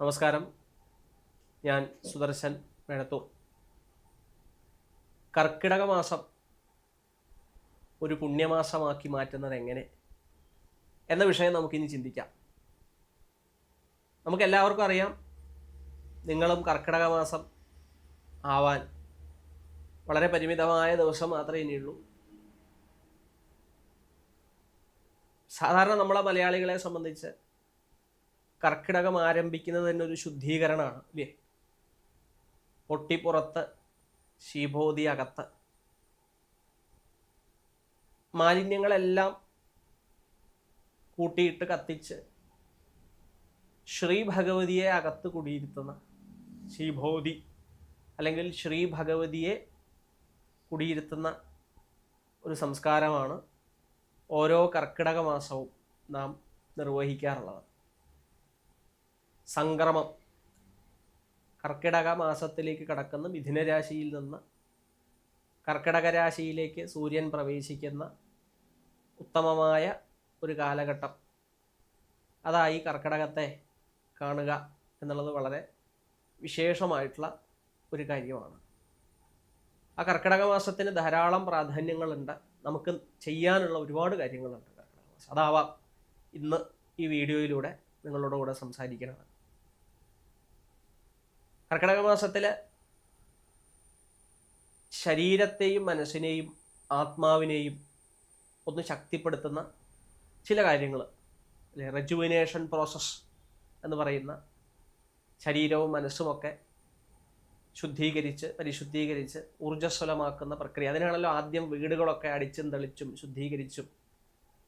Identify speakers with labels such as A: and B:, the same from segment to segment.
A: നമസ്കാരം. ഞാൻ സുദർശൻ മേടത്തൂർ കർക്കിടക മാസം ഒരു പുണ്യമാസമാക്കി മാറ്റുന്നത് എങ്ങനെ? എന്ന വിഷയം നമുക്കിനി ചിന്തിക്കാം. നമുക്കെല്ലാവർക്കും അറിയാം നിങ്ങളും കർക്കിടക മാസം ആവാൻ വളരെ പരിമിതമായ ദിവസം മാത്രമേ ഇനിയുള്ളൂ. സാധാരണ നമ്മളെ മലയാളികളെ സംബന്ധിച്ച് കർക്കിടകം ആരംഭിക്കുന്നത് തന്നെ ഒരു ശുദ്ധീകരണമാണ് ഇല്ലേ പൊട്ടിപ്പുറത്ത് ശീഭോതി അകത്ത് മാലിന്യങ്ങളെല്ലാം കൂട്ടിയിട്ട് കത്തിച്ച് ശ്രീ ഭഗവതിയെ അകത്ത് കുടിയിരുത്തുന്ന ശീഭോതി അല്ലെങ്കിൽ ശ്രീ ഭഗവതിയെ കുടിയിരുത്തുന്ന ഒരു സംസ്കാരമാണ് ഓരോ കർക്കിടക മാസവും നാം നിർവഹിക്കാറുള്ളത്. സംക്രമം. കർക്കിടക മാസത്തിലേക്ക് കടക്കുന്ന മിഥുനരാശിയിൽ നിന്ന് കർക്കിടക രാശിയിലേക്ക് സൂര്യൻ പ്രവേശിക്കുന്ന ഉത്തമമായ ഒരു കാലഘട്ടം. അതായി കർക്കിടകത്തെ കാണുക എന്നുള്ളത് വളരെ വിശേഷമായിട്ടുള്ള ഒരു കാര്യമാണ്. ആ കർക്കിടക മാസത്തിന് ധാരാളം പ്രാധാന്യങ്ങളുണ്ട്. നമുക്ക് ചെയ്യാനുള്ള ഒരുപാട് കാര്യങ്ങളുണ്ട് കർക്കിടക മാസം. അതാവാം ഇന്ന് ഈ വീഡിയോയിലൂടെ നിങ്ങളോട് കൂടെ സംസാരിക്കുന്നത് കർക്കിടക മാസത്തിൽ ശരീരത്തെയും മനസ്സിനെയും ആത്മാവിനെയും ഒന്ന് ശക്തിപ്പെടുത്തുന്ന ചില കാര്യങ്ങൾ അല്ലെ റെജുവിനേഷൻ പ്രോസസ്സ് എന്ന് പറയുന്ന ശരീരവും മനസ്സുമൊക്കെ ശുദ്ധീകരിച്ച് പരിശുദ്ധീകരിച്ച് ഊർജസ്വലമാക്കുന്ന പ്രക്രിയ. അതിനാണല്ലോ ആദ്യം വീടുകളൊക്കെ അടിച്ചും തെളിച്ചും ശുദ്ധീകരിച്ചും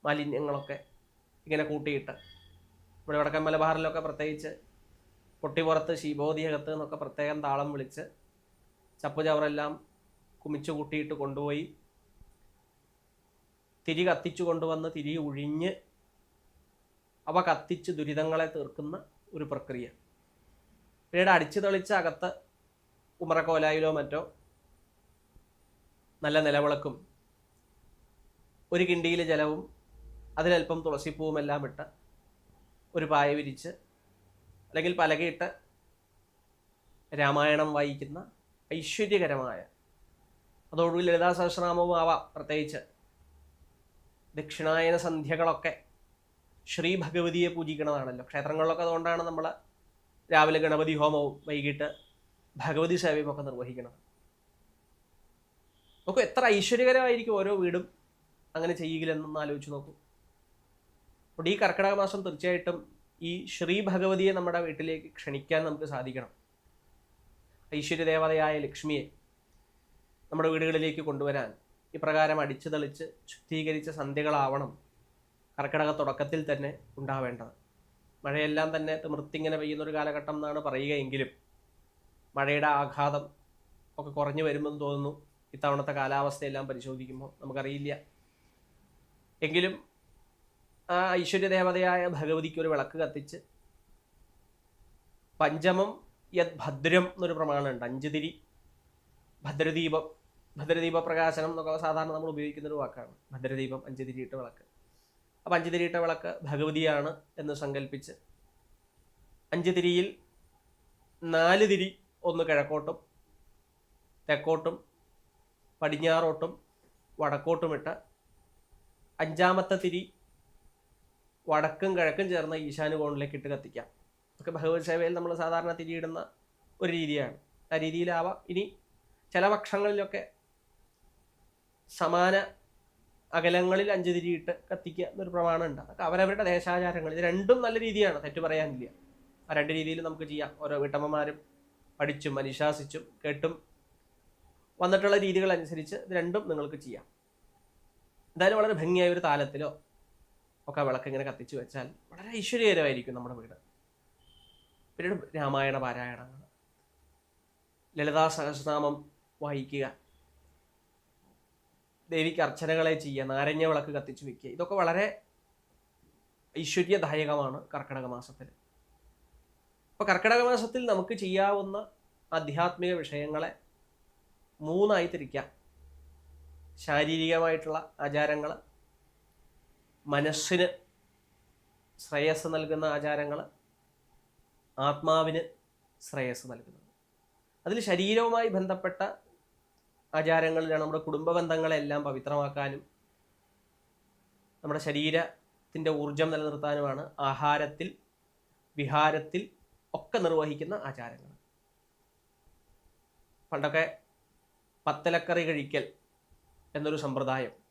A: മാലിന്യങ്ങളൊക്കെ ഇങ്ങനെ കൂട്ടിയിട്ട്. ഇവിടെ വടക്കൻ മലബാറിലൊക്കെ പ്രത്യേകിച്ച് പൊട്ടിപ്പുറത്ത് ശീബോധിയകത്ത് എന്നൊക്കെ പ്രത്യേകം താളം വിളിച്ച് ചപ്പുചവറെല്ലാം കുമിച്ചു കൂട്ടിയിട്ട് കൊണ്ടുപോയി തിരി കത്തിച്ചു കൊണ്ടുവന്ന് തിരി ഒഴിഞ്ഞ് അവ കത്തിച്ച് ദുരിതങ്ങളെ തീർക്കുന്ന ഒരു പ്രക്രിയ. പിന്നീട് അടിച്ചു തെളിച്ച അകത്ത് ഉമറക്കോലായിലോ മറ്റോ നല്ല നിലവിളക്കും ഒരു കിണ്ടിയിൽ ജലവും അതിലൽപ്പം തുളസിപ്പൂവും എല്ലാം ഇട്ട് ഒരു പായ വിരിച്ച് അല്ലെങ്കിൽ പലകയിട്ട് രാമായണം വായിക്കുന്ന ഐശ്വര്യകരമായ അതോടുകൂടി ലളിതാ സഹസ്രനാമവും ആവാം പ്രത്യേകിച്ച്. ദക്ഷിണായന സന്ധ്യകളൊക്കെ ശ്രീ ഭഗവതിയെ പൂജിക്കണതാണല്ലോ. ക്ഷേത്രങ്ങളിലൊക്കെ അതുകൊണ്ടാണ് നമ്മൾ രാവിലെ ഗണപതി ഹോമവും വൈകിട്ട് ഭഗവതി സേവയും ഒക്കെ നിർവഹിക്കുന്നത് നോക്കൂ എത്ര ഐശ്വര്യകരമായിരിക്കും ഓരോ വീടും അങ്ങനെ ചെയ്യുകയില്ലെന്നൊന്ന് ആലോചിച്ച് നോക്കൂ. അപ്പോൾ ഈ കർക്കിടക മാസം തീർച്ചയായിട്ടും ഈ ശ്രീ ഭഗവതിയെ നമ്മുടെ വീട്ടിലേക്ക് ക്ഷണിക്കാൻ നമുക്ക് സാധിക്കണം. ഐശ്വര്യദേവതയായ ലക്ഷ്മിയെ നമ്മുടെ വീടുകളിലേക്ക് കൊണ്ടുവരാൻ ഇപ്രകാരം അടിച്ചു തെളിച്ച് ശുദ്ധീകരിച്ച സന്ധ്യകളാവണം കർക്കിടക തുടക്കത്തിൽ തന്നെ ഉണ്ടാവേണ്ടത്. മഴയെല്ലാം തന്നെ തിമിർത്തിങ്ങനെ പെയ്യുന്ന ഒരു കാലഘട്ടം എന്നാണ് പറയുകയെങ്കിലും മഴയുടെ ആഘാതം ഒക്കെ കുറഞ്ഞു വരുമെന്ന് തോന്നുന്നു. ഇത്തവണത്തെ കാലാവസ്ഥയെല്ലാം പരിശോധിക്കുമ്പോൾ നമുക്കറിയില്ല. എങ്കിലും ആ ഐശ്വര്യദേവതയായ ഭഗവതിക്ക് ഒരു വിളക്ക് കത്തിച്ച് പഞ്ചമം യത് ഭദ്രം എന്നൊരു പ്രമാണമുണ്ട്. അഞ്ച് തിരി ഭദ്രദീപം ഭദ്രദീപ പ്രകാശനം എന്നൊക്കെ സാധാരണ നമ്മൾ ഉപയോഗിക്കുന്ന ഒരു വാക്കാണ്. ഭദ്രദീപം അഞ്ച് വിളക്ക്. അപ്പം അഞ്ച് വിളക്ക് ഭഗവതിയാണ് എന്ന് സങ്കല്പിച്ച് അഞ്ച് തിരിയിൽ നാല് തിരി ഒന്ന് കിഴക്കോട്ടും തെക്കോട്ടും പടിഞ്ഞാറോട്ടും വടക്കോട്ടുമിട്ട് അഞ്ചാമത്തെ തിരി വടക്കും കിഴക്കും ചേർന്ന ഈശാനുകോണിലേക്ക് ഇട്ട് കത്തിക്കാം. ഒക്കെ ഭഗവത് സേവയിൽ നമ്മൾ സാധാരണ തിരിയിടുന്ന ഒരു രീതിയാണ്. ആ രീതിയിലാവാം. ഇനി ചില പക്ഷങ്ങളിലൊക്കെ സമാന അകലങ്ങളിൽ അഞ്ച് തിരിയിട്ട് കത്തിക്കുക എന്നൊരു പ്രമാണമുണ്ട് അതൊക്കെ അവരവരുടെ ദേശാചാരങ്ങൾ. ഇത് രണ്ടും നല്ല രീതിയാണ്. തെറ്റു പറയാനില്ല. ആ രണ്ട് രീതിയിൽ നമുക്ക് ചെയ്യാം. ഓരോ വീട്ടമ്മമാരും പഠിച്ചും അനുശാസിച്ചും കേട്ടും വന്നിട്ടുള്ള രീതികൾ അനുസരിച്ച് ഇത് രണ്ടും നിങ്ങൾക്ക് ചെയ്യാം. എന്തായാലും വളരെ ഭംഗിയായ ഒരു താലത്തിലോ ഒക്കെ വിളക്ക് ഇങ്ങനെ കത്തിച്ച് വെച്ചാൽ വളരെ ഐശ്വര്യകരമായിരിക്കും നമ്മുടെ വീട്. പിന്നീട് രാമായണ പാരായണങ്ങൾ. ലളിതാ സഹസ്രനാമം വായിക്കുക. ദേവിക്ക് അർച്ചനകളെ ചെയ്യുക നാരങ്ങ വിളക്ക് കത്തിച്ച് വയ്ക്കുക ഇതൊക്കെ വളരെ ഐശ്വര്യദായകമാണ് കർക്കിടക മാസത്തിൽ. അപ്പോൾ കർക്കിടക മാസത്തിൽ നമുക്ക് ചെയ്യാവുന്ന ആധ്യാത്മിക വിഷയങ്ങളെ മൂന്നായി തിരിക്കാം. ശാരീരികമായിട്ടുള്ള ആചാരങ്ങൾ മനസ്സിന് ശ്രേയസ് നൽകുന്ന ആചാരങ്ങൾ ആത്മാവിന് ശ്രേയസ് നൽകുന്നത്. അതിൽ ശരീരവുമായി ബന്ധപ്പെട്ട ആചാരങ്ങളിലാണ് നമ്മുടെ കുടുംബ ബന്ധങ്ങളെല്ലാം പവിത്രമാക്കാനും നമ്മുടെ ശരീരത്തിന്റെ ഊർജം നിലനിർത്താനുമാണ് ആഹാരത്തിൽ വിഹാരത്തിൽ ഒക്കെ നിർവഹിക്കുന്ന ആചാരങ്ങൾ. പണ്ടൊക്കെ പത്തലക്കറി കഴിക്കൽ എന്നൊരു സമ്പ്രദായം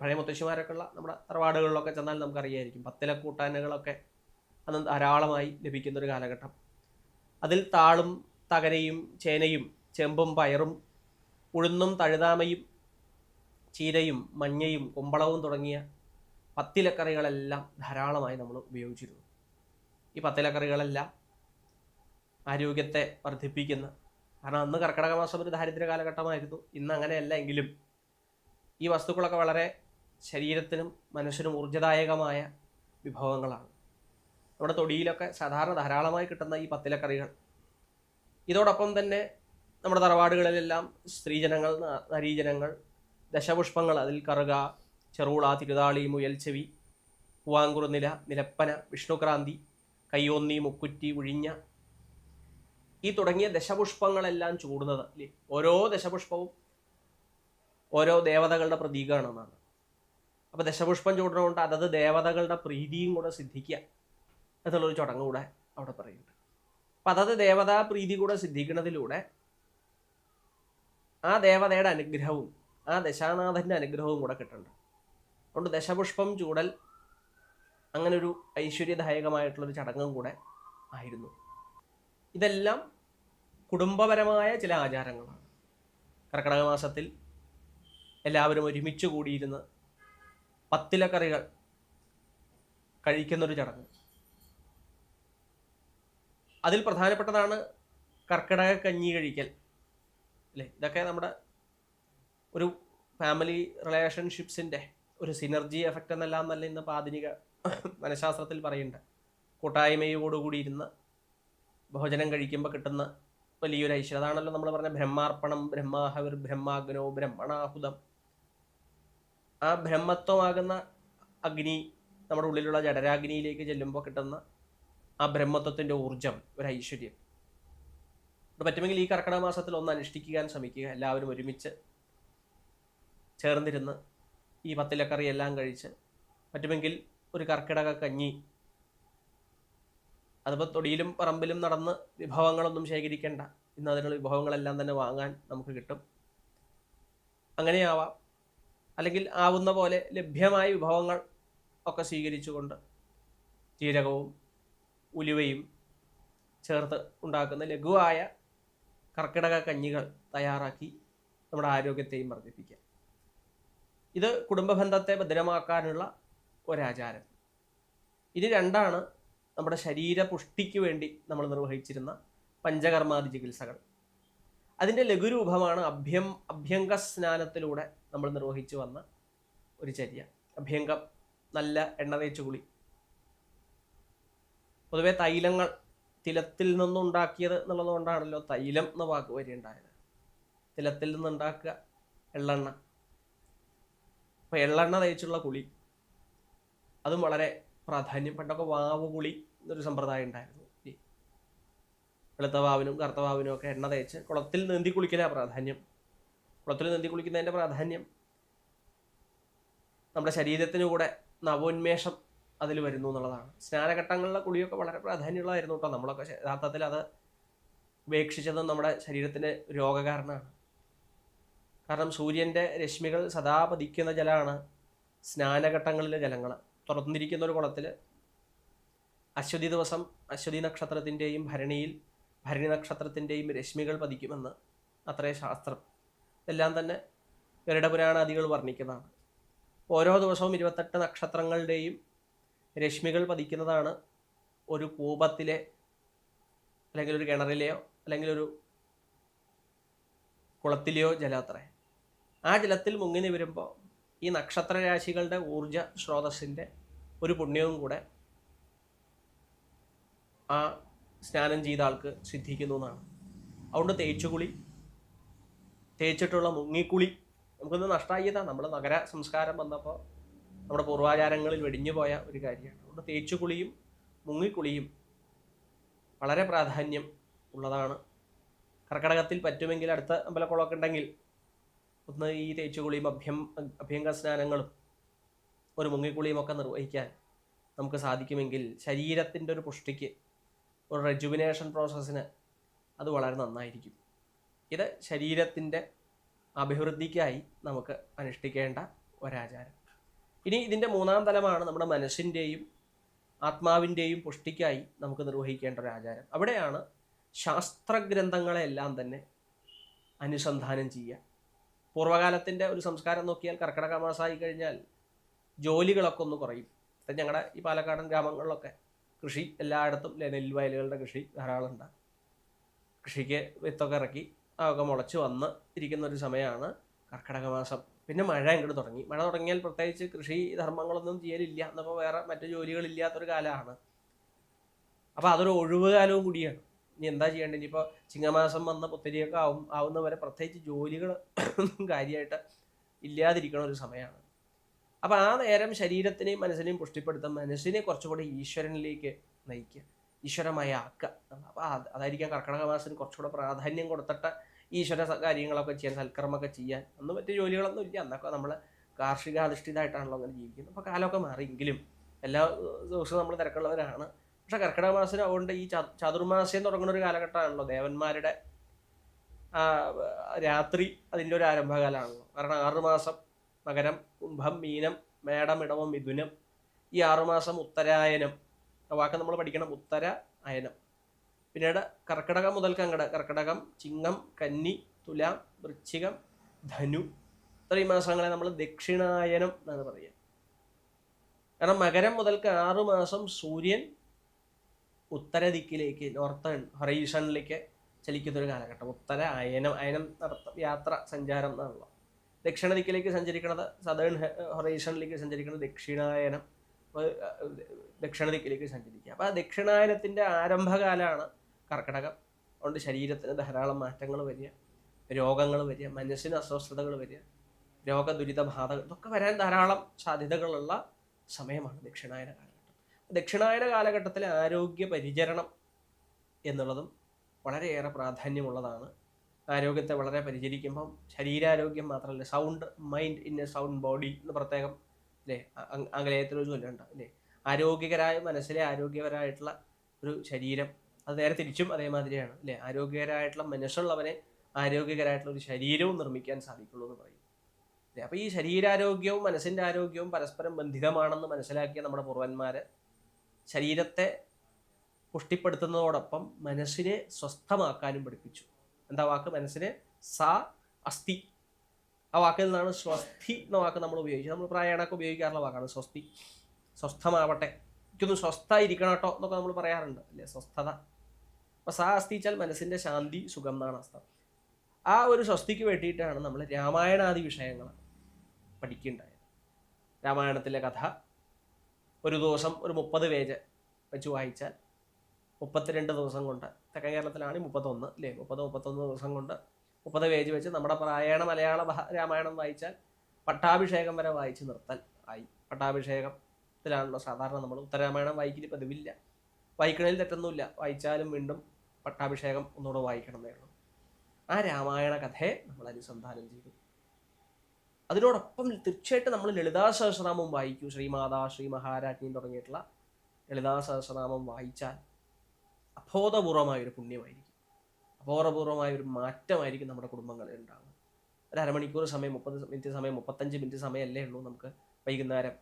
A: പഴയ മുത്തശ്ശിമാരൊക്കെ ഉള്ള നമ്മുടെ തറവാടുകളിലൊക്കെ ചെന്നാൽ നമുക്കറിയായിരിക്കും. പത്തില കൂട്ടാനകളൊക്കെ അന്ന് ധാരാളമായി ലഭിക്കുന്ന ഒരു കാലഘട്ടം. അതിൽ താളും തകരയും ചേനയും ചെമ്പും പയറും ഉഴുന്നും തഴുതാമയും ചീരയും മഞ്ഞയും കുമ്പളവും തുടങ്ങിയ പത്തിലക്കറികളെല്ലാം ധാരാളമായി നമ്മൾ ഉപയോഗിച്ചിരുന്നു. ഈ പത്തിലക്കറികളെല്ലാം ആരോഗ്യത്തെ വർദ്ധിപ്പിക്കുന്ന കാരണം അന്ന് കർക്കിടക മാസം ഒരു ദാരിദ്ര്യ കാലഘട്ടമായിരുന്നു. ഇന്ന് അങ്ങനെയല്ല എങ്കിലും ഈ വസ്തുക്കളൊക്കെ വളരെ ശരീരത്തിനും മനസ്സിനും ഊർജദായകമായ വിഭവങ്ങളാണ്. നമ്മുടെ തൊടിയിലൊക്കെ സാധാരണ ധാരാളമായി കിട്ടുന്ന ഈ പത്തിലക്കറികൾ. ഇതോടൊപ്പം തന്നെ നമ്മുടെ തറവാടുകളിലെല്ലാം സ്ത്രീജനങ്ങൾ നരീജനങ്ങൾ ദശപുഷ്പങ്ങൾ അതിൽ കറുക ചെറുള തിരുതാളി മുയൽച്ചെവി പൂവാങ്കുറുനില നിലപ്പന വിഷ്ണുക്രാന്തി കയ്യോന്നി മുക്കുറ്റി ഉഴിഞ്ഞ ഈ തുടങ്ങിയ ദശപുഷ്പങ്ങളെല്ലാം ചൂടുന്നത്. ഓരോ ദശപുഷ്പവും ഓരോ ദേവതകളുടെ പ്രതീകമാണെന്നാണ് അപ്പോൾ ദശപുഷ്പം ചൂടുന്നതുകൊണ്ട് അതത് ദേവതകളുടെ പ്രീതിയും കൂടെ സിദ്ധിക്കുക എന്നുള്ളൊരു ചടങ്ങ് കൂടെ അവിടെ പറയുന്നുണ്ട്. അപ്പം അതത് ദേവതാ പ്രീതി കൂടെ സിദ്ധിക്കുന്നതിലൂടെ ആ ദേവതയുടെ അനുഗ്രഹവും ആ ദശാനാഥന്റെ അനുഗ്രഹവും കൂടെ കിട്ടുന്നുണ്ട് അതുകൊണ്ട് ദശപുഷ്പം ചൂടൽ അങ്ങനൊരു ഐശ്വര്യദായകമായിട്ടുള്ളൊരു ചടങ്ങും കൂടെ ആയിരുന്നു. ഇതെല്ലാം കുടുംബപരമായ ചില ആചാരങ്ങളാണ്. കർക്കിടക മാസത്തിൽ എല്ലാവരും ഒരുമിച്ച് കൂടിയിരുന്ന് പത്തിലക്കറികൾ കഴിക്കുന്നൊരു ചടങ്ങ്. അതിൽ പ്രധാനപ്പെട്ടതാണ് കർക്കിടക കഞ്ഞി കഴിക്കൽ. അല്ലേ? ഇതൊക്കെ നമ്മുടെ ഒരു ഫാമിലി റിലേഷൻഷിപ്സിന്റെ ഒരു സിനർജി എഫക്റ്റ് എന്നെല്ലാം നല്ല ഇന്ന് ആധുനിക മനഃശാസ്ത്രത്തിൽ പറയുന്നുണ്ട്. കൂട്ടായ്മയോടുകൂടി ഇരുന്ന് ഭോജനം കഴിക്കുമ്പോൾ കിട്ടുന്ന വലിയൊരു ഐശ്വര്യം. അതാണല്ലോ നമ്മൾ പറഞ്ഞ ബ്രഹ്മാർപ്പണം ബ്രഹ്മാഹവിർ ബ്രഹ്മാഗ്നോ ബ്രഹ്മണാഹുതം. ആ ബ്രഹ്മത്വമാകുന്ന അഗ്നി നമ്മുടെ ഉള്ളിലുള്ള ജഡരാഗ്നിയിലേക്ക് ചെല്ലുമ്പോൾ കിട്ടുന്ന ആ ബ്രഹ്മത്വത്തിന്റെ ഊർജം ഒരു ഐശ്വര്യം. പറ്റുമെങ്കിൽ ഈ കർക്കിടക മാസത്തിൽ ഒന്ന് അനുഷ്ഠിക്കാൻ ശ്രമിക്കുക. എല്ലാവരും ഒരുമിച്ച് ചേർന്നിരുന്ന് ഈ പത്തിലക്കറി എല്ലാം കഴിച്ച് പറ്റുമെങ്കിൽ ഒരു കർക്കിടക കഞ്ഞി അതിപ്പോൾ തൊടിയിലും പറമ്പിലും നടന്ന് വിഭവങ്ങളൊന്നും ശേഖരിക്കേണ്ട. ഇന്ന് അതിനുള്ള വിഭവങ്ങളെല്ലാം തന്നെ വാങ്ങാൻ നമുക്ക് കിട്ടും. അങ്ങനെയാവാം. അല്ലെങ്കിൽ ആവുന്ന പോലെ ലഭ്യമായ വിഭവങ്ങൾ ഒക്കെ സ്വീകരിച്ചുകൊണ്ട് ജീരകവും ഉലുവയും ചേർത്ത് ഉണ്ടാക്കുന്ന ലഘുവായ കർക്കിടക കഞ്ഞികൾ തയ്യാറാക്കി നമ്മുടെ ആരോഗ്യത്തെയും വർദ്ധിപ്പിക്കാം. ഇത് കുടുംബബന്ധത്തെ ഭദ്രമാക്കാനുള്ള ഒരാചാരം. ഇത് രണ്ടാണ് നമ്മുടെ ശരീര പുഷ്ടിക്ക് വേണ്ടി നമ്മൾ നിർവഹിച്ചിരുന്ന പഞ്ചകർമാതി ചികിത്സകൾ. അതിന്റെ ലഘുരൂപമാണ് അഭ്യം അഭ്യംഗ സ്നാനത്തിലൂടെ നമ്മൾ നിർവഹിച്ചു വന്ന ഒരു ചര്യ. അഭ്യംഗം നല്ല എണ്ണ തേച്ച് കുളി. പൊതുവെ തൈലങ്ങൾ തിലത്തിൽ നിന്നുണ്ടാക്കിയത് എന്നുള്ളത് കൊണ്ടാണല്ലോ തൈലം എന്ന വാക്ക് വരെ തിലത്തിൽ നിന്നുണ്ടാക്കുക എള്ളെണ്ണ. അപ്പോൾ എള്ളെണ്ണ തേച്ചുള്ള കുളി. അതും വളരെ പ്രാധാന്യം. പണ്ടൊക്കെ വാവ് കുളി എന്നൊരു സമ്പ്രദായം ഉണ്ടായിരുന്നു. വെളുത്ത വാവിനും കറുത്ത വാവിനും ഒക്കെ എണ്ണ തേച്ച് കുളത്തിൽ നീന്തി കുളിക്കലാണ് പ്രാധാന്യം. കുളത്തിൽ നീന്തി കുളിക്കുന്നതിന്റെ പ്രാധാന്യം. നമ്മുടെ ശരീരത്തിന് കൂടെ നവോന്മേഷം അതിൽ വരുന്നു എന്നുള്ളതാണ്. സ്നാനഘട്ടങ്ങളിലെ കുളിയൊക്കെ വളരെ പ്രാധാന്യമുള്ളതായിരുന്നു കേട്ടോ. നമ്മളൊക്കെ യഥാർത്ഥത്തിൽ അത് ഉപേക്ഷിച്ചതും നമ്മുടെ ശരീരത്തിന് രോഗകാരണമാണ്. കാരണം സൂര്യന്റെ രശ്മികൾ സദാ പതിക്കുന്ന ജലമാണ് സ്നാനഘട്ടങ്ങളിലെ ജലങ്ങൾ തുറന്നിരിക്കുന്ന ഒരു കുളത്തിൽ അശ്വതി ദിവസം അശ്വതി നക്ഷത്രത്തിന്റെയും ഭരണിയിൽ ഭരണി നക്ഷത്രത്തിന്റെയും രശ്മികൾ പതിക്കുമെന്ന് അത്രേ ശാസ്ത്രം ഇതെല്ലാം തന്നെ ഗരുഡപുരാണാദികൾ വർണിക്കുന്നതാണ്. ഓരോ ദിവസവും ഇരുപത്തെട്ട് നക്ഷത്രങ്ങളുടെയും രശ്മികൾ പതിക്കുന്നതാണ് ഒരു കൂപത്തിലെ അല്ലെങ്കിൽ ഒരു കിണറിലെയോ അല്ലെങ്കിൽ ഒരു കുളത്തിലെയോ ജലാത്ര ആ ജലത്തിൽ മുങ്ങി വരുമ്പോൾ ഈ നക്ഷത്രരാശികളുടെ ഊർജ സ്രോതസ്സിന്റെ ഒരു പുണ്യവും കൂടെ ആ സ്നാനം ചെയ്ത ആൾക്ക് സിദ്ധിക്കുന്നു എന്നാണ്. അതുകൊണ്ട് തേച്ചുകുളി തേച്ചിട്ടുള്ള മുങ്ങിക്കുളി നമുക്കൊന്ന് നഷ്ടമായതാണ് നമ്മുടെ നഗര സംസ്കാരം വന്നപ്പോൾ നമ്മുടെ പൂർവാചാരങ്ങളിൽ വെടിഞ്ഞു പോയ ഒരു കാര്യമാണ്. അതുകൊണ്ട് തേച്ചുകുളിയും മുങ്ങിക്കുളിയും വളരെ പ്രാധാന്യം ഉള്ളതാണ്. കർക്കടകത്തിൽ പറ്റുമെങ്കിൽ അടുത്ത അമ്പലക്കുളമൊക്കെ ഉണ്ടെങ്കിൽ ഒന്ന് ഈ തേച്ചുകുളിയും അഭ്യം അഭ്യംഗ സ്നാനങ്ങളും ഒരു മുങ്ങിക്കുളിയും ഒക്കെ നിർവഹിക്കാൻ നമുക്ക് സാധിക്കുമെങ്കിൽ ശരീരത്തിന്റെ ഒരു പുഷ്ടിക്ക് ഒരു റെജുവിനേഷൻ പ്രോസസ്സിന് അത് വളരെ നന്നായിരിക്കും. ഇത് ശരീരത്തിന്റെ അഭിവൃദ്ധിക്കായി നമുക്ക് അനുഷ്ഠിക്കേണ്ട ഒരാചാരം. ഇനി ഇതിന്റെ മൂന്നാം തലമാണ് നമ്മുടെ മനസ്സിന്റെയും ആത്മാവിന്റെയും പുഷ്ടിക്കായി നമുക്ക് നിർവഹിക്കേണ്ട ഒരു ആചാരം അവിടെയാണ് ശാസ്ത്രഗ്രന്ഥങ്ങളെല്ലാം തന്നെ അനുസന്ധാനം ചെയ്യുക. പൂർവകാലത്തിന്റെ ഒരു സംസ്കാരം നോക്കിയാൽ കർക്കിടക മാസമായി കഴിഞ്ഞാൽ ജോലികളൊക്കെ ഒന്ന് കുറയും. ഞങ്ങളുടെ ഈ പാലക്കാടൻ ഗ്രാമങ്ങളിലൊക്കെ കൃഷി എല്ലായിടത്തും നെൽവയലുകളുടെ കൃഷി ധാരാളം ഉണ്ടാകും. കൃഷിക്ക് വിത്തൊക്കെ ഇറക്കി അതൊക്കെ മുളച്ച് വന്ന് ഇരിക്കുന്ന ഒരു സമയമാണ് കർക്കിടക മാസം. പിന്നെ മഴ ഇങ്ങോട്ട് തുടങ്ങി. മഴ തുടങ്ങിയാൽ പ്രത്യേകിച്ച് കൃഷി ധർമ്മങ്ങളൊന്നും ചെയ്യലില്ല. എന്നപ്പോൾ വേറെ മറ്റു ജോലികളില്ലാത്തൊരു കാലമാണ്. അപ്പോൾ അതൊരു ഒഴിവ് കാലവും കൂടിയാണ്. ഇനി എന്താ ചെയ്യേണ്ടത്? ഇനിയിപ്പോൾ ചിങ്ങമാസം വന്ന പുത്തരിയൊക്കെ ആവും ആവുന്നവരെ പ്രത്യേകിച്ച് ജോലികൾ ഒന്നും കാര്യമായിട്ട് ഇല്ലാതിരിക്കണ ഒരു സമയമാണ് അപ്പോൾ ആ നേരം ശരീരത്തിനെയും മനസ്സിനെയും പുഷ്ടിപ്പെടുത്താൻ മനസ്സിനെ കുറച്ചുകൂടി ഈശ്വരനിലേക്ക് നയിക്കുക. ഈശ്വരമായി ആക്കുക അപ്പോൾ അതായിരിക്കാം കർക്കിടക മാസത്തിന് കുറച്ചുകൂടെ പ്രാധാന്യം കൊടുത്തിട്ട് ഈശ്വര കാര്യങ്ങളൊക്കെ ചെയ്യാൻ സൽക്കർമ്മമൊക്കെ ചെയ്യാൻ. അന്ന് മറ്റു ജോലികളൊന്നും ഇല്ല. അന്നൊക്കെ നമ്മൾ കാർഷികാധിഷ്ഠിതമായിട്ടാണല്ലോ അങ്ങനെ ജീവിക്കുന്നത്. അപ്പോൾ കാലമൊക്കെ മാറിയെങ്കിലും എല്ലാ ദിവസവും നമ്മൾ തിരക്കുള്ളവരാണ്. പക്ഷെ കർക്കിടക മാസം അതുകൊണ്ട് ഈ ചതുർമാസം തുടങ്ങുന്ന ഒരു കാലഘട്ടമാണല്ലോ. ദേവന്മാരുടെ രാത്രി അതിന്റെ ഒരു ആരംഭകാലമാണല്ലോ. കാരണം ആറുമാസം മകരം കുംഭം മീനം മേടം ഇടവം മിഥുനം ഈ ആറുമാസം ഉത്തരായനം. വാക്ക് നമ്മൾ പഠിക്കണം. ഉത്തര അയനം പിന്നീട് കർക്കിടകം മുതൽ കങ്കട കർക്കിടകം ചിങ്ങം കന്നി തുലാം വൃശ്ചികം ധനു. ഇത്രയും മാസങ്ങളെ നമ്മൾ ദക്ഷിണായനം എന്നാണ് പറയുക. കാരണം മകരം മുതൽക്ക് ആറു മാസം സൂര്യൻ ഉത്തര ദിക്കിലേക്ക് നോർത്തേൺ ഹൊറൈസണിലേക്ക് ചലിക്കുന്ന ഒരു കാലഘട്ടം. ഉത്തര അയനം അയനം നടത്ത യാത്ര സഞ്ചാരം എന്നാണല്ലോ. ദക്ഷിണ ദിക്കിലേക്ക് സഞ്ചരിക്കുന്നത് സദേൺ ഹൊറൈസണിലേക്ക് സഞ്ചരിക്കുന്നത് ദക്ഷിണായനം ദക്ഷിണ ദിക്കിലേക്ക് സഞ്ചരിക്കുക. അപ്പോൾ ആ ദക്ഷിണായനത്തിന്റെ ആരംഭകാലമാണ് കർക്കിടകം അതുകൊണ്ട് ശരീരത്തിന് ധാരാളം മാറ്റങ്ങൾ വരിക രോഗങ്ങൾ വരിക മനസ്സിന് അസ്വസ്ഥതകൾ വരിക രോഗദുരിതബാധകൾ ഇതൊക്കെ വരാൻ ധാരാളം സാധ്യതകളുള്ള സമയമാണ് ദക്ഷിണായന കാലഘട്ടം. ദക്ഷിണായന കാലഘട്ടത്തിലെ ആരോഗ്യ പരിചരണം എന്നുള്ളതും വളരെയേറെ പ്രാധാന്യമുള്ളതാണ്. ആരോഗ്യത്തെ വളരെ പരിചരിക്കുമ്പം ശരീരാരോഗ്യം മാത്രമല്ല sound mind in a sound body എന്ന് പ്രത്യേകം അല്ലേ അ- ആംഗലേയത്തിലൊരു ചൊല്ലുണ്ട് അല്ലേ ആരോഗ്യകരായ മനസ്സിലെ ആരോഗ്യപരമായിട്ടുള്ള ഒരു ശരീരം അത് നേരെ തിരിച്ചും അതേമാതിരിയാണ് അല്ലേ? ആരോഗ്യകരമായിട്ടുള്ള മനുഷ്യനുള്ളവനെ ആരോഗ്യകരമായിട്ടുള്ള ഒരു ശരീരവും നിർമ്മിക്കാൻ സാധിക്കുള്ളൂ എന്ന് പറയും. അല്ലേ? അപ്പോൾ ഈ ശരീരാരോഗ്യവും മനസ്സിന്റെ ആരോഗ്യവും പരസ്പരം ബന്ധിതമാണെന്ന് മനസ്സിലാക്കിയ നമ്മുടെ പൂർവന്മാർ ശരീരത്തെ പുഷ്ടിപ്പെടുത്തുന്നതോടൊപ്പം മനസ്സിനെ സ്വസ്ഥമാക്കാനും പഠിപ്പിച്ചു. എന്താ വാക്ക്? മനസ്സിനെ സ അസ്ഥി. ആ വാക്കിൽ നിന്നാണ് സ്വസ്ഥി എന്ന വാക്ക് നമ്മൾ ഉപയോഗിച്ചത്. നമ്മൾ പ്രായണൊക്കെ ഉപയോഗിക്കാറുള്ള വാക്കാണ് സ്വസ്തി. സ്വസ്ഥമാവട്ടെ. എനിക്കൊന്ന് സ്വസ്ഥമായിരിക്കണം കേട്ടോ എന്നൊക്കെ നമ്മൾ പറയാറുണ്ട്. അല്ലേ? സ്വസ്ഥത. അപ്പോൾ സാ അസ്ഥി വെച്ചാൽ മനസ്സിന്റെ ശാന്തി സുഖം എന്നാണ് അർത്ഥം. ആ ഒരു സ്വസ്തിക്ക് വേണ്ടിയിട്ടാണ് നമ്മൾ രാമായണാദി വിഷയങ്ങൾ പഠിക്കുണ്ടായത് രാമായണത്തിലെ കഥ ഒരു ദിവസം ഒരു മുപ്പത് പേജ് വെച്ച് വായിച്ചാൽ മുപ്പത്തിരണ്ട് ദിവസം കൊണ്ട് തെക്കൻ കേരളത്തിലാണ് മുപ്പത്തൊന്ന് അല്ലേ? മുപ്പത് മുപ്പത്തൊന്ന് ദിവസം കൊണ്ട് മുപ്പത് പേജ് വെച്ച് നമ്മുടെ പ്രായണ മലയാള രാമായണം വായിച്ചാൽ പട്ടാഭിഷേകം വരെ വായിച്ച് നിർത്തൽ ആയി. പട്ടാഭിഷേകത്തിലാണല്ലോ സാധാരണ നമ്മൾ ഉത്തരരാമായണം വായിക്കൽ പതിവില്ല. വായിക്കണതിൽ തെറ്റൊന്നുമില്ല. വായിച്ചാലും വീണ്ടും പട്ടാഭിഷേകം ഒന്നുകൂടെ വായിക്കണം ആ രാമായണ കഥയെ നമ്മൾ അനുസന്ധാനം ചെയ്തു. അതിനോടൊപ്പം തീർച്ചയായിട്ടും നമ്മൾ ലളിതാ സഹസ്രനാമം വായിക്കൂ. ശ്രീമാതാ ശ്രീ മഹാരാജ്ഞി തുടങ്ങിയിട്ടുള്ള ലളിതാ സഹസ്രനാമം വായിച്ചാൽ അബോധപൂർവമായൊരു പുണ്യമായിരിക്കും. അബോധപൂർവമായ ഒരു മാറ്റമായിരിക്കും നമ്മുടെ കുടുംബങ്ങളിൽ ഉണ്ടാകുന്നത് ഒരു അരമണിക്കൂർ സമയം മുപ്പത് മിനിറ്റ് സമയം മുപ്പത്തഞ്ച് മിനിറ്റ് സമയമല്ലേ ഉള്ളൂ നമുക്ക് വൈകുന്നേരം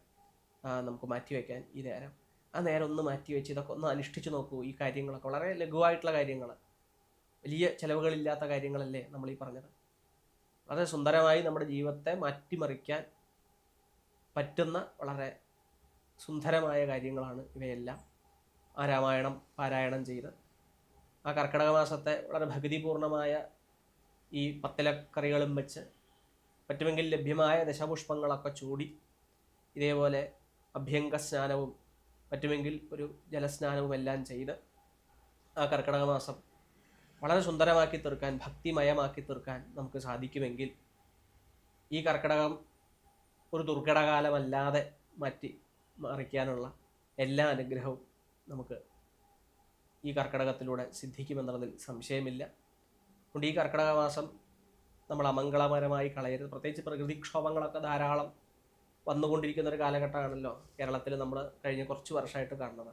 A: നമുക്ക് മാറ്റി വയ്ക്കാൻ ഈ നേരം. ആ നേരം ഒന്ന് മാറ്റി വെച്ച് ഇതൊക്കെ ഒന്ന് അനുഷ്ഠിച്ച് നോക്കൂ. ഈ കാര്യങ്ങളൊക്കെ വളരെ ലഘുവായിട്ടുള്ള കാര്യങ്ങൾ വലിയ ചിലവുകളില്ലാത്ത കാര്യങ്ങളല്ലേ നമ്മൾ ഈ പറഞ്ഞത്. വളരെ സുന്ദരമായി നമ്മുടെ ജീവിതത്തെ മാറ്റിമറിക്കാൻ പറ്റുന്ന വളരെ സുന്ദരമായ കാര്യങ്ങളാണ് ഇവയെല്ലാം. ആ രാമായണം പാരായണം ചെയ്ത് ആ കർക്കിടക മാസത്തെ വളരെ ഭക്തിപൂർണമായ ഈ പത്തലക്കറികളും വെച്ച് പറ്റുമെങ്കിൽ ലഭ്യമായ ദശപുഷ്പങ്ങളൊക്കെ ചൂടി ഇതേപോലെ അഭ്യംഗ സ്നാനവും പറ്റുമെങ്കിൽ ഒരു ജലസ്നാനവും എല്ലാം ചെയ്ത് ആ കർക്കിടക മാസം വളരെ സുന്ദരമാക്കി തീർക്കാൻ ഭക്തിമയമാക്കി തീർക്കാൻ നമുക്ക് സാധിക്കുമെങ്കിൽ ഈ കർക്കിടകം ഒരു ദുർഘടകാലമല്ലാതെ മാറ്റി മറിക്കാനുള്ള എല്ലാ അനുഗ്രഹവും നമുക്ക് ഈ കർക്കിടകത്തിലൂടെ സിദ്ധിക്കുമെന്നുള്ളതിൽ സംശയമില്ല. അതുകൊണ്ട് ഈ കർക്കിടക മാസം നമ്മൾ അമംഗളപരമായി കളയരുത്. പ്രത്യേകിച്ച് പ്രകൃതിക്ഷോഭങ്ങളൊക്കെ ധാരാളം വന്നുകൊണ്ടിരിക്കുന്ന ഒരു കാലഘട്ടമാണല്ലോ കേരളത്തിൽ നമ്മൾ കഴിഞ്ഞ കുറച്ച് വർഷമായിട്ട് കാണുന്നത്.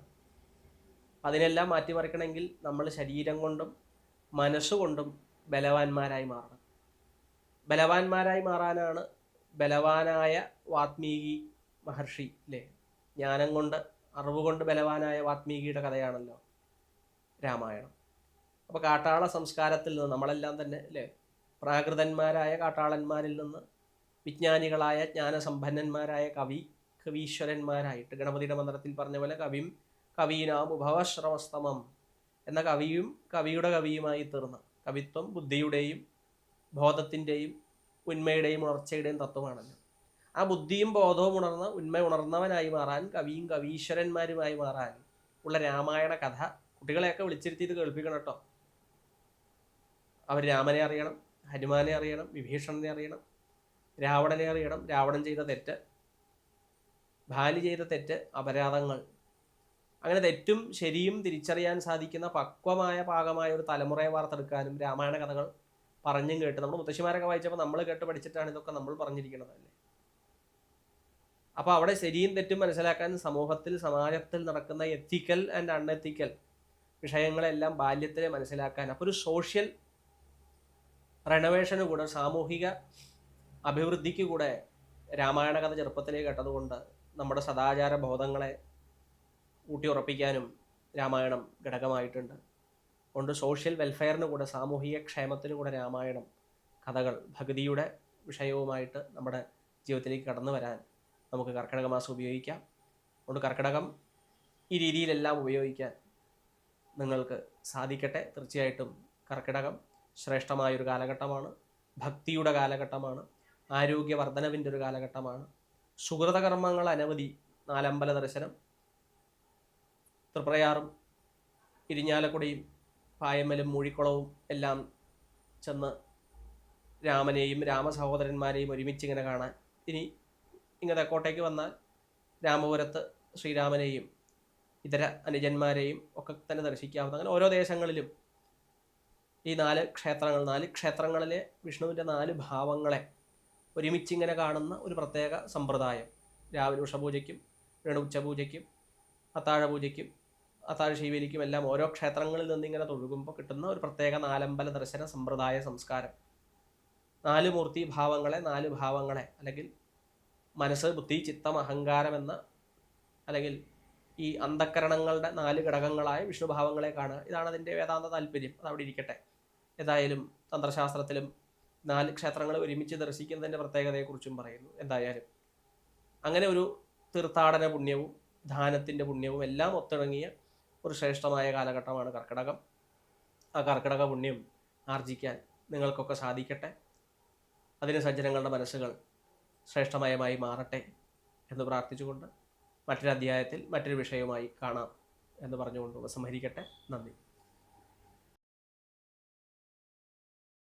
A: അതിനെല്ലാം മാറ്റിമറിക്കണമെങ്കിൽ നമ്മൾ ശരീരം കൊണ്ടും മനസ്സുകൊണ്ടും ബലവാന്മാരായി മാറണം. ബലവാന്മാരായി മാറാനാണ് ബലവാനായ വാത്മീകി മഹർഷി അല്ലേ ജ്ഞാനം കൊണ്ട് അറിവ് കൊണ്ട് ബലവാനായ വാത്മീകിയുടെ കഥയാണല്ലോ രാമായണം. അപ്പോൾ കാട്ടാള സംസ്കാരത്തിൽ നിന്ന് നമ്മളെല്ലാം തന്നെ അല്ലേ പ്രാകൃതന്മാരായ കാട്ടാളന്മാരിൽ നിന്ന് വിജ്ഞാനികളായ ജ്ഞാനസമ്പന്നന്മാരായ കവി കവീശ്വരന്മാരായിട്ട് ഗണപതിയുടെ മന്ത്രത്തിൽ പറഞ്ഞ പോലെ കവിയും കവീനാം ഉഭവശ്രമസ്തമം എന്ന കവിയും കവിയുടെ കവിയുമായി തീർന്ന. കവിത്വം ബുദ്ധിയുടെയും ബോധത്തിന്റെയും ഉന്മയുടെയും ഉണർച്ചയുടെയും തത്വമാണല്ലോ ആ ബുദ്ധിയും ബോധവും ഉണർന്ന ഉന്മ ഉണർന്നവനായി മാറാൻ കവിയും കവീശ്വരന്മാരുമായി മാറാൻ ഉള്ള രാമായണ കഥ കുട്ടികളെയൊക്കെ വിളിച്ചിരുത്തി ഇത് കേൾപ്പിക്കണം കേട്ടോ. അവർ രാമനെ അറിയണം ഹനുമാനെ അറിയണം വിഭീഷണനെ അറിയണം രാവണനെ അറിയണം. രാവണൻ ചെയ്ത തെറ്റ് ഭാലി ചെയ്ത തെറ്റ് അപരാധങ്ങൾ. അങ്ങനെ തെറ്റും ശരിയും തിരിച്ചറിയാൻ സാധിക്കുന്ന പക്വമായ പാകമായ ഒരു തലമുറയെ വാർത്തെടുക്കാനും രാമായണ കഥകൾ പറഞ്ഞും കേട്ട് നമ്മൾ മുത്തശ്ശിമാരൊക്കെ വായിച്ചപ്പോൾ നമ്മൾ കേട്ട് പഠിച്ചിട്ടാണ് ഇതൊക്കെ നമ്മൾ പറഞ്ഞിരിക്കുന്നത് അല്ലേ? അപ്പോൾ അവിടെ ശരിയും തെറ്റും മനസ്സിലാക്കാൻ സമൂഹത്തിൽ സമാജത്തിൽ നടക്കുന്ന എത്തിക്കൽ ആൻഡ് അൺഎത്തിക്കൽ വിഷയങ്ങളെല്ലാം ബാല്യത്തിലെ മനസ്സിലാക്കാൻ. അപ്പോൾ ഒരു സോഷ്യൽ റെനോവേഷന് കൂടെ സാമൂഹിക അഭിവൃദ്ധിക്ക് കൂടെ രാമായണ കഥ ചെറുപ്പത്തിലേ കേട്ടതുകൊണ്ട് നമ്മുടെ സദാചാര ബോധങ്ങളെ ഊട്ടിയുറപ്പിക്കാനും രാമായണം ഘടകമായിട്ടുണ്ട്. അതുകൊണ്ട് സോഷ്യൽ വെൽഫെയറിന് കൂടെ സാമൂഹിക ക്ഷേമത്തിന് കൂടെ രാമായണം കഥകൾ ഭഗതിയുടെ വിഷയവുമായിട്ട് നമ്മുടെ ജീവിതത്തിലേക്ക് കടന്നു വരാൻ നമുക്ക് കർക്കിടക മാസം ഉപയോഗിക്കാം. അതുകൊണ്ട് കർക്കിടകം ഈ രീതിയിലെല്ലാം ഉപയോഗിക്കാൻ നിങ്ങൾക്ക് സാധിക്കട്ടെ. തീർച്ചയായിട്ടും കർക്കിടകം ശ്രേഷ്ഠമായൊരു കാലഘട്ടമാണ്. ഭക്തിയുടെ കാലഘട്ടമാണ്. ആരോഗ്യവർദ്ധനവിന്റെ ഒരു കാലഘട്ടമാണ്. സുഹൃതകർമ്മങ്ങൾ അനവധി. നാലമ്പല ദർശനം. തൃപ്രയാറും ഇരിഞ്ഞാലക്കുടയും പായമ്മലും മൂഴിക്കുളവും എല്ലാം ചെന്ന് രാമനെയും രാമസഹോദരന്മാരെയും ഒരുമിച്ച് ഇങ്ങനെ കാണാൻ. ഇനി ഇങ്ങ് തെക്കോട്ടേക്ക് വന്നാൽ രാമപുരത്ത് ശ്രീരാമനെയും ഇതര അനുജന്മാരെയും ഒക്കെ തന്നെ ദർശിക്കാവുന്ന അങ്ങനെ ഓരോ ദേശങ്ങളിലും ഈ നാല് ക്ഷേത്രങ്ങൾ നാല് ക്ഷേത്രങ്ങളിലെ വിഷ്ണുവിന്റെ നാല് ഭാവങ്ങളെ ഒരുമിച്ചിങ്ങനെ കാണുന്ന ഒരു പ്രത്യേക സമ്പ്രദായം. രാവിലെ ഉഷപൂജയ്ക്കും ഉച്ചപൂജയ്ക്കും അത്താഴ പൂജയ്ക്കും അത്താഴ ശീവേലിക്കും എല്ലാം ഓരോ ക്ഷേത്രങ്ങളിൽ നിന്ന് ഇങ്ങനെ തൊഴുകുമ്പോൾ കിട്ടുന്ന ഒരു പ്രത്യേക നാലമ്പല ദർശന സമ്പ്രദായ സംസ്കാരം. നാല് മൂർത്തി ഭാവങ്ങളെ നാല് ഭാവങ്ങളെ അല്ലെങ്കിൽ മനസ്സ് ബുദ്ധി ചിത്തം അഹങ്കാരം എന്ന അല്ലെങ്കിൽ ഈ അന്ധക്കരണങ്ങളുടെ നാല് ഘടകങ്ങളായ വിഷ്ണുഭാവങ്ങളെ കാണുക. ഇതാണ് അതിന്റെ വേദാന്ത താല്പര്യം. അത് അവിടെ ഇരിക്കട്ടെ. ഏതായാലും തന്ത്രശാസ്ത്രത്തിലും നാല് ക്ഷേത്രങ്ങൾ ഒരുമിച്ച് ദർശിക്കുന്നതിന്റെ പ്രത്യേകതയെക്കുറിച്ചും പറയുന്നു. എന്തായാലും അങ്ങനെ ഒരു തീർത്ഥാടന പുണ്യവും ധാനത്തിന്റെ പുണ്യവും എല്ലാം ഒത്തിണങ്ങിയ ഒരു ശ്രേഷ്ഠമായ കാലഘട്ടമാണ് കർക്കിടകം. ആ കർക്കിടക പുണ്യം ആർജിക്കാൻ നിങ്ങൾക്കൊക്കെ സാധിക്കട്ടെ. അതിന് സജ്ജനങ്ങളുടെ മനസ്സുകൾ ശ്രേഷ്ഠമയമായി മാറട്ടെ എന്ന് പ്രാർത്ഥിച്ചുകൊണ്ട് മറ്റൊരു അധ്യായത്തിൽ മറ്റൊരു വിഷയവുമായി കാണാം എന്ന് പറഞ്ഞുകൊണ്ട് ഉപസംഹരിക്കട്ടെ. നന്ദി.